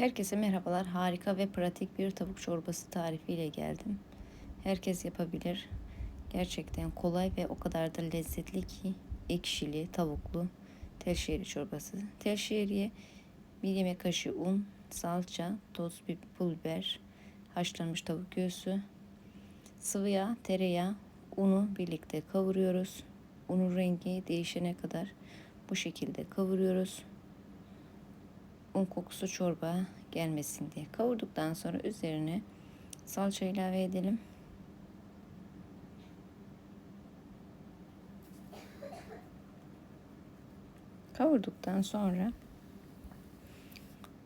Herkese merhabalar. Harika ve pratik bir tavuk çorbası tarifiyle geldim. Herkes yapabilir. Gerçekten kolay ve o kadar da lezzetli ki ekşili, tavuklu tel şehri çorbası. Tel şehriye bir yemek kaşığı un, salça, toz, bir pul biber, haşlanmış tavuk göğsü, sıvı yağ, tereyağı, unu birlikte kavuruyoruz. Unun rengi değişene kadar bu şekilde kavuruyoruz un kokusu çorba gelmesin diye. Kavurduktan sonra üzerine salça ilave edelim. Kavurduktan sonra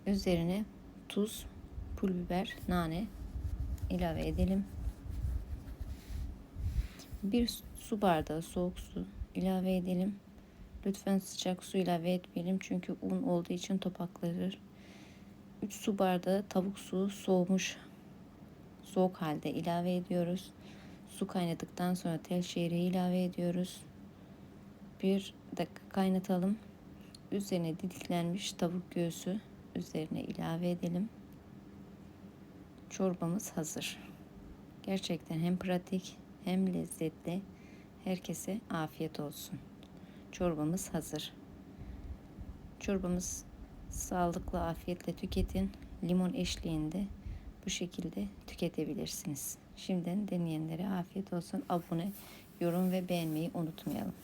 üzerine tuz, pul biber, nane ilave edelim. Bir su bardağı soğuk su ilave edelim. Lütfen sıcak su ilave etmeyelim çünkü un olduğu için topaklanır. 3 su bardağı tavuk suyu soğumuş soğuk halde ilave ediyoruz. Su kaynadıktan sonra tel şehriye ilave ediyoruz. Bir dakika kaynatalım. Üzerine didiklenmiş tavuk göğsü üzerine ilave edelim. Çorbamız hazır. Gerçekten hem pratik hem lezzetli. Herkese afiyet olsun çorbamız hazır. Çorbamız sağlıklı, afiyetle tüketin. Limon eşliğinde bu şekilde tüketebilirsiniz. Şimdiden deneyenlere afiyet olsun. Abone, yorum ve beğenmeyi unutmayalım.